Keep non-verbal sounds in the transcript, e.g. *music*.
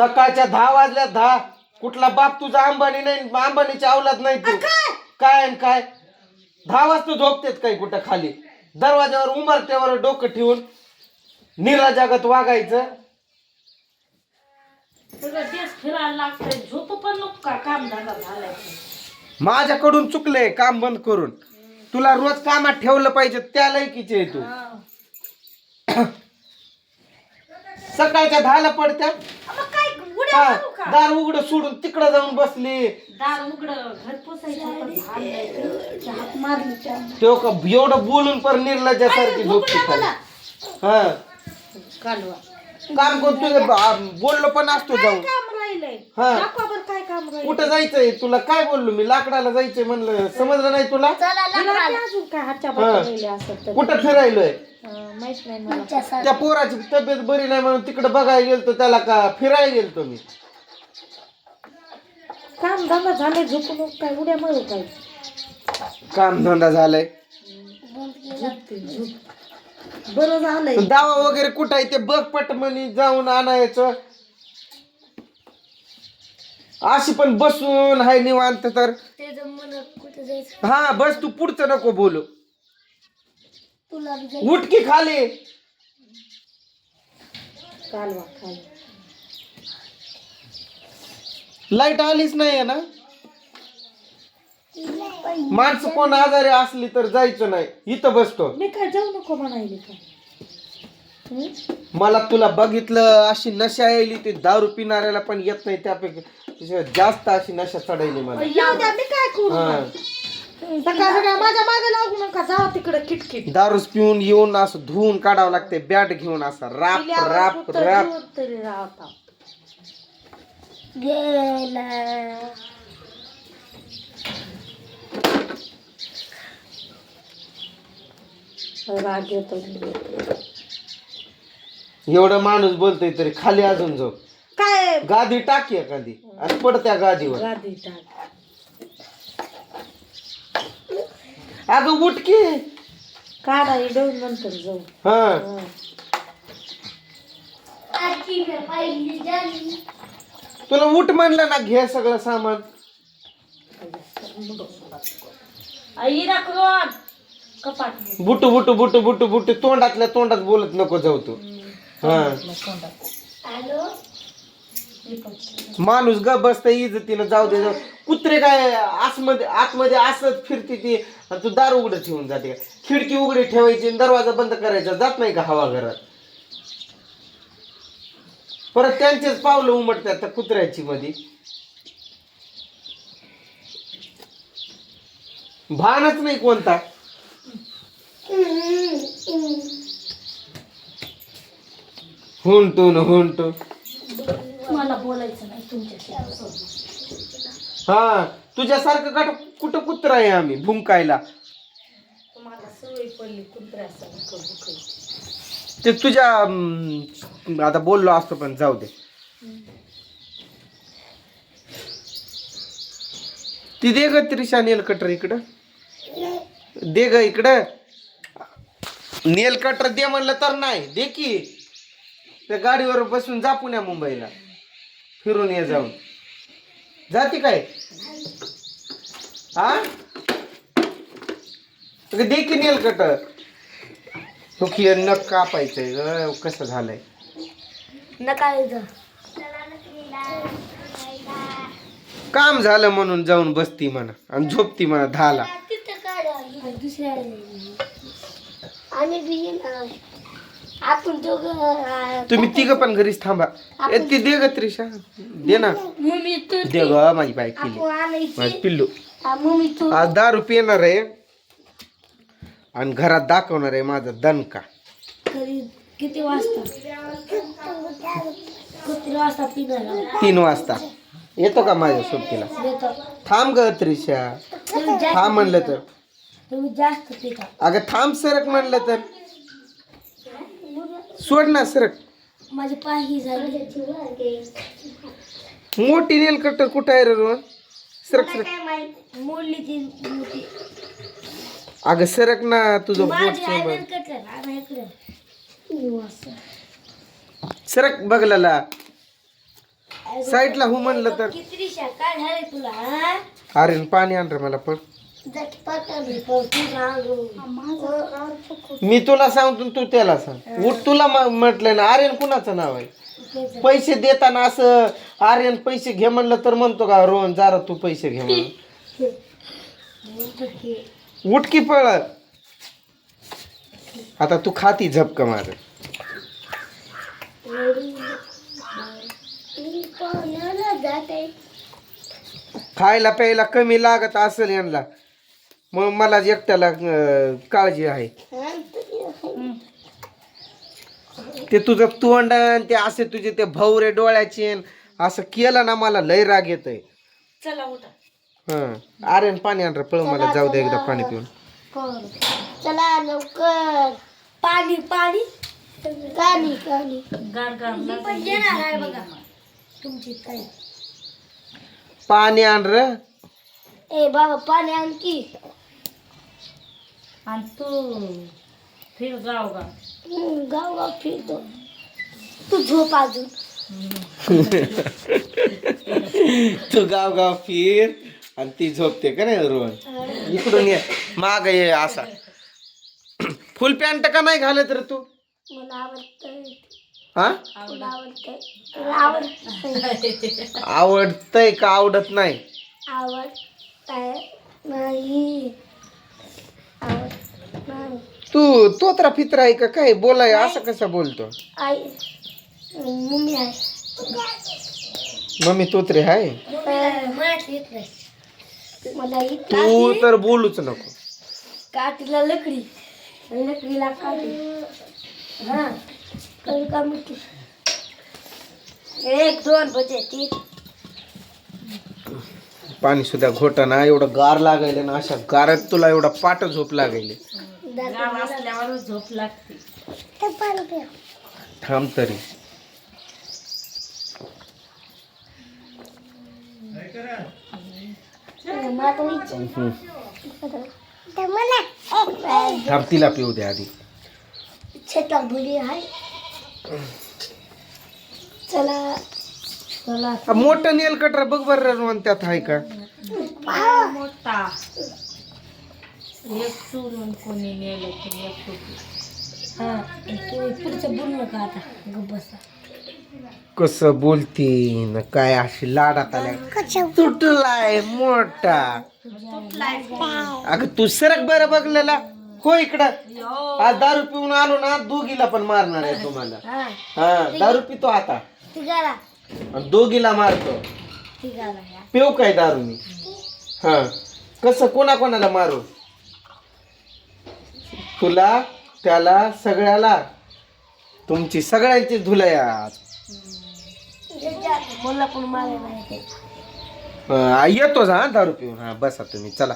सकाळच्या दहा वाजल्या दहा. कुठला बाप तुझा अंबानी नाही अंबानीच्या अवलाद नाही तू. काय आणि काय? दहा वाजता झोपतेत काही कुठं खाली. दरवाजावर उमरट्यावर डोकं ठेवून निरा जगात वागायचं. सगळं तेच फिरायला लागतंय. झोप पण नको का? काम धंदा झालाय. माझ्याकडून चुकलंय काम बंद करून. तुला रोज कामात ठेवलं पाहिजे त्या लायकीचे आहे तू. सकाळच्या दहाला पडत्या. काय हा, का? दार उघड सोडून तिकडं जाऊन बसली. दार उघड घर पोसायचं पण भान नाही. तर हात मारली त्या तो का? एवढं बोलून पण निर्लज्जासारखी झोपती खाली. हा. कालवा. काम करतो बोललो पण असतो जाऊन काम राहिलंय? हा. दाखवा बरं काय काम राहिलंय. कुठं जायचंय? तुला काय बोललो मी? लाकडाला जायचंय म्हणलं. समजलं नाही तुला? तिला ते अजून काय हातच्या हा. बाजूला राहिले असत तर. कुठं फिरायलोय? माहीत नाही मला. त्या पोराची तब्येत बरी नाही म्हणून तिकडे बघायला गेलतो त्याला का फिरायला गेलतो मी. काम धंदा झाले झोपू नको काय उड्या मारू काय? काम धंदा झालाय. झोपते झोप बरं झालंय. दावा वगैरे कुठं आहे ते बघ पटमनी जाऊन आणायचं. अशी पण बसून हाय निवांत तर. हा बस तू पुढचं नको बोलू. उठकी खाली. कालवा कालवा लाइट आलीच नाही ना? माणसं कोण आजारी असली तर जायचं नाही. इथं बसतो. मी काय जाऊ नको म्हणायले का? मला तुला बघितलं अशी नशा यायली ते दारू पिणाऱ्याला पण येत नाही त्यापैकी. त्याच्यावर जास्त अशी नशा चढायली मला. येऊ द्या मी काय करू? सकाळ माझ्या मागे लागू नका जावा तिकडे किटकिट दारूच पिऊन येऊन असं धुवून काढावं लागते बॅट घेऊन असं राप राप राप तरी राहता. राग येतो एवढं माणूस बोलतोय तरी खाली अजून झोप. काय? गादी टाकी एखादी. आणि पडत्या गादीवर. गादी टाक. अगं उठकी काढा इडवून नंतर जाऊ. हा. तुला उठ म्हणलं ना घे सगळं सामान. आई राखून कपाट बुटू बुटू बुटू बुटू बुटू. तोंडातल्या तोंडात बोलत नको जाऊ तू. हा. माणूस ग बसत इज्जतीनं जाऊ दे जाऊ कुत्रे काय आतमध्ये आतमध्ये असत फिरते ती आणि तू दार उघडं ठेवून जाते. का खिडकी उघडी ठेवायची आणि दरवाजा बंद करायचा. जात नाही का हवा घरात? परत त्यांचेच पावलं उमटतात त्या कुत्र्याची मध्ये भानच नाही कोणता. हुंटून हुंटून. बोलायचं नाही तुमच्याशी. हा तुझ्यासारखं काट कुठं कुत्र आहे आम्ही भुंकायला तुम्हाला सवय पडली कुत्र्यासारखं ते तुझ्या अं, आता बोललो असतो पण जाऊ दे. ती दे ग त्रिशा नेल कटर इकडं. दे ग इकडं. नेल कटर दे म्हणलं तर नाही दे की. त्या गाडीवर बसून जा पुण्या मुंबईला. फिरून ये जाऊन. जाते काय? हा? अगं दे की नेल कटर तो की नख कापायचंय. कसं झालंय? काम झालं म्हणून जाऊन बसती म्हणा आणि झोपती म्हणा दहाला आपण दोघं तुम्ही तिघ पण घरीच थांबा. ए, ती दे ग त्रिशा. दे ना. मम्मी तू दे. ग माझी आपण आणायची. माझी पिल्लू. मम्मी तू. आज दारू पिणार आहे. आणि घरात दाखवणार आहे माझा दणका. घरी किती वाजता? किती वाजता पिणार तीन वाजता. येतो का माझ्या सोबतीला? थांब ग त्रिशा. तुम्ही जास्त थांब म्हणलं तर. तुम्ही जास्त पिता. अगं थांब सरक म्हणलं तर. सोड ना सरक. माझी पाय ही झाली. मोठी नेल कटर कुठं आहे रे रोहन? सरक सरक. काय माहीत? मोडली ती मोठी. अगं सरक ना तुझं बोट सरक बघलाला साईडला हो म्हणलं तर. किती शा काय झालंय तुला अरे पाणी आण रे मला पण मी तुला सांगतो तू त्याला सांग. उठ तुला म- म्हटलंय ना आर्यन कुणाचं नाव आहे. पैसे देताना असं आर्यन पैसे घे म्हणलं तर म्हणतो का रोहन जरा तू पैसे घे म्हणून. म्हणतो की, उठ की पळ आता तू खाती झपक मार. खायला प्यायला कमी लागत असेल यांना. मग मला एकट्याला अं, काळजी आहे. हा, तुझी- ते तुझं तोंड अन ते असे तुझे ते भवरे डोळ्याचे अन असं केलं ना मला लय राग येत चला उठा. हं. आर्यन पाणी आण रे पळ मला जाऊ दे एकदा पाणी पिऊन. कोण? चला लवकर. पाणी पाणी. पाणी पाणी. गार गार. मी पण येणार आहे बघा. तुमची काय पाणी आण रे. ए बाबा पाणी आणखी आणि तू फिर गाव गाव हम्म, गाव गाव फिरतो. तू झोप अजून. *laughs* तू गाव गाव फिर आणि ती झोपते का नाही रोहन? इकडून ये माग ये असा. *clears throat* फुल पॅन्ट का नाही घालत रे तू? मला आवडतंय. हा? तुला आवडतंय. तुला आवडतंय. आवडतंय का आवडत नाही? आवडतंय नाही आवडत नाही. तू तोत्रा फित्रा आहे का? काय बोलाय असं कसं बोलतो? आई मम्मी आहे. मम्मी तोत्रे आहे? तू तर बोलूच नको. काठीला लकडी. लकडीला काठी. हा कळी का मिठी? एक दोन बजे तीन. पाणी सुद्धा घोटाना एवढं गार लागायला ना अशा गारात तुला एवढा पाट झोप लागायले. गाव असल्यावर झोप लागते. थांब तरी. थांब तिला पिऊ दे आधी. आहे. चला. चला हा, मोठं नेल कटर बघ बरं रोहन त्यात आहे का? मोठा. एक चुरून कोणी नेलं की एक टोपी. हा तुम्ही पुढचं बोलू नका आता? गप्प बसा. कसं बोलती न काय अशी लाडात आल्या? तुटलाय मोठा. अगं तू सरक बरं बघलेला. हो इकडं. आज दारू पिऊन आलो ना दोघीला पण मारणार आहे तुम्हाला. हा. हा दारू पितो आता. तिघाला आणि दोघीला मारतो. पिऊ काय दारू मी? हा. कसं कोणा कोणाला मारू? तुला त्याला सगळ्याला. तुमची सगळ्यांची धुलय आज येतोच हा दारू पिऊन. हा बसा तुम्ही चला.